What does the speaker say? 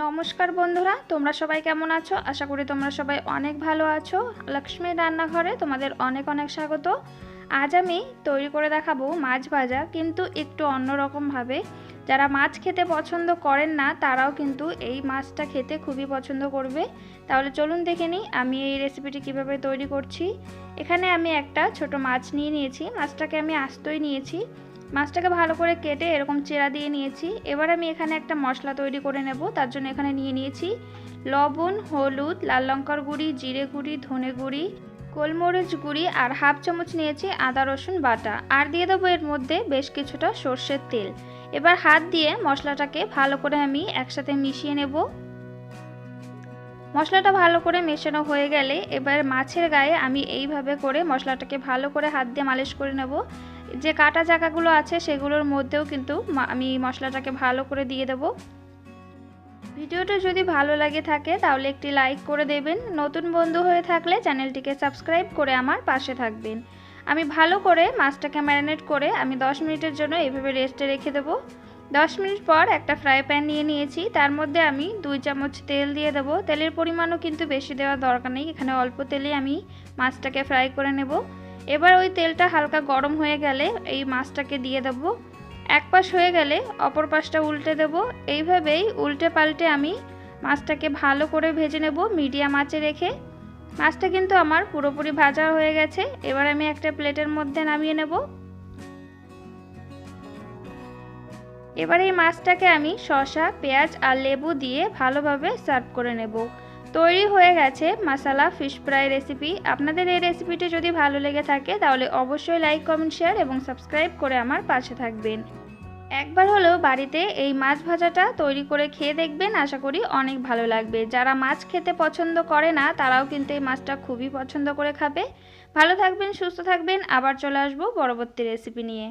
নমস্কার বন্ধুরা, তোমরা সবাই কেমন আছো? আশা করি তোমরা সবাই অনেক ভালো আছো। লক্ষ্মী রান্নাঘরে তোমাদের অনেক অনেক স্বাগত। আজ আমি তৈরি করে দেখাবো মাছ ভাজা, কিন্তু একটু অন্যরকমভাবে যারা মাছ খেতে পছন্দ করেন না, তারাও কিন্তু এই মাছটা খেতে খুবই পছন্দ করবে। তাহলে চলুন দেখে নিই আমি এই রেসিপিটি কীভাবে তৈরি করছি। এখানে আমি একটা ছোট মাছ নিয়ে নিয়েছি। মাছটাকে আমি আস্তই নিয়েছি। মাছটাকে ভালো করে কেটে এরকম চেরা দিয়ে নিয়েছি। এবার আমি এখানে একটা মশলা তৈরি করে নেব। তার জন্য এখানে নিয়ে নিয়েছি লবণ, হলুদ, লাল লঙ্কার গুঁড়ি, জিরে গুঁড়ি, ধনে গুঁড়ি, গোলমরিচ গুঁড়ি আর হাফ চামচ নিয়েছি আদা, রসুন বাটা। আর দিয়ে দেবো এর মধ্যে বেশ কিছুটা সর্ষের তেল। এবার হাত দিয়ে মশলাটাকে ভালো করে আমি একসাথে মিশিয়ে নেব। মশলাটা ভালো করে মেশানো হয়ে গেলে এবার মাছের গায়ে আমি এইভাবে করে মশলাটাকে ভালো করে হাত দিয়ে মালিশ করে নেব। যে কাটা জায়গাগুলো আছে সেগুলোর মধ্যেও কিন্তু আমি মশলাটাকে ভালো করে দিয়ে দেব। ভিডিওটা যদি ভালো লাগে থাকে, তাহলে একটি লাইক করে দেবেন। নতুন বন্ধু হয়ে থাকলে চ্যানেলটিকে সাবস্ক্রাইব করে আমার পাশে থাকবেন। আমি ভালো করে মাছটাকে ম্যারিনেট করে আমি 10 মিনিটের জন্য এভাবে রেস্টে রেখে দেবো। দশ মিনিট পর একটা ফ্রাই প্যান নিয়ে নিয়েছি। তার মধ্যে আমি দুই চামচ তেল দিয়ে দেবো। তেলের পরিমাণও কিন্তু বেশি দেওয়ার দরকার নেই। এখানে অল্প তেলে আমি মাছটাকে ফ্রাই করে নেব। এবার ওই তেলটা হালকা গরম হয়ে গেলে এই মাছটাকে দিয়ে দেবো। এক পাশ হয়ে গেলে অপর পাশটা উল্টে দেব। এইভাবেই উল্টে পাল্টে আমি মাছটাকে ভালো করে ভেজে নেব মিডিয়াম আঁচে রেখে। মাছটা কিন্তু আমার পুরোপুরি ভাজা হয়ে গেছে। এবার আমি একটা প্লেটের মধ্যে নামিয়ে নেব। এবার এই মাছটাকে আমি শসা, পেঁয়াজ আর লেবু দিয়ে ভালোভাবে সার্ভ করে নেব। তৈরি হয়ে গেছে মশালা ফিশ ফ্রাই রেসিপি আপনাদের এই রেসিপিটি যদি ভালো লেগে থাকে, তাহলে অবশ্যই লাইক কমেন্ট শেয়ার এবং সাবস্ক্রাইব করে আমার পাশে থাকবেন। একবার হলেও বাড়িতে এই মাছ ভাজাটা তৈরি করে খেয়ে দেখবেন, আশা করি অনেক ভালো লাগবে। যারা মাছ খেতে পছন্দ করে না, তারাও কিন্তু এই মাছটা খুবই পছন্দ করে খাবে। ভালো থাকবেন, সুস্থ থাকবেন, আবার চলে আসব পরবর্তী রেসিপি নিয়ে।